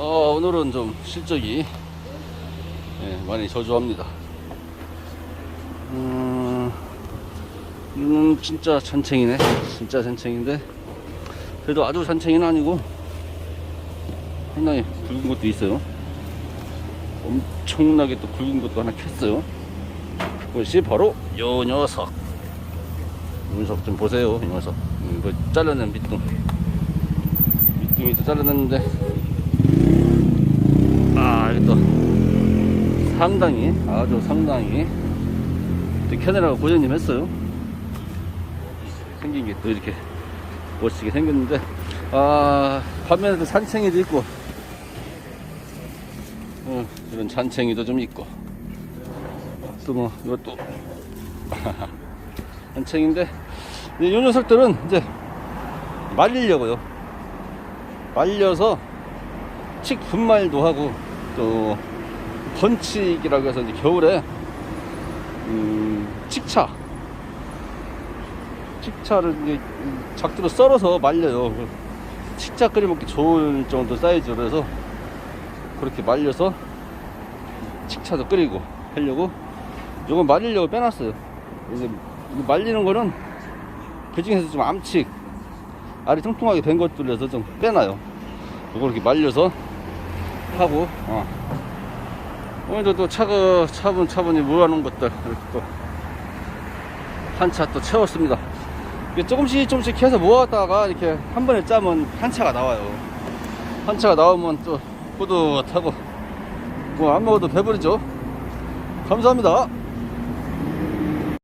오늘은 좀 실적이 예, 많이 저조합니다. 음, 음, 진짜 잔챙이네. 진짜 잔챙인데 그래도 아주 잔챙이는 아니고 상당히 굵은 것도 있어요. 엄청나게 또 굵은 것도 하나 캤어요. 그것이 바로 요 녀석. 이 녀석 좀 보세요. 이 녀석. 음, 이거 잘라낸 밑둥. 밑둥이 또 잘라냈는데 아 이거 또 상당히 아주 상당히. 또 캐내라고 고전님 했어요. 생긴 게 또 이렇게 멋지게 생겼는데 아 반면에 또 산챙이도 있고. 어, 이런 잔챙이도 좀 있고. 또 뭐 이것도. 잔챙인데 이 녀석들은 이제 말리려고요. 말려서 칡 분말도 하고 또 번칙이라고 해서 이제 겨울에 음, 칡차. 칡차를 이제 작두로 썰어서 말려요. 그 칡차 끓여 먹기 좋은 정도 사이즈로 해서 그렇게 말려서 칡차도 끓이고 하려고 요거 말리려고 빼놨어요. 이제 이거 말리는 거는 그 중에서 좀 암칙 알이 통통하게 된 것들에서 좀 빼놔요. 요거 이렇게 말려서 하고 어. 오늘도 또 차가 차분차분히 모아놓은 것들 이렇게 또 한 차 또 채웠습니다. 조금씩 조금씩 해서 모았다가 이렇게 한 번에 짜면 한 차가 나와요. 한 차가 나오면 또 뿌듯하고 뭐안 먹어도 배부르죠? 감사합니다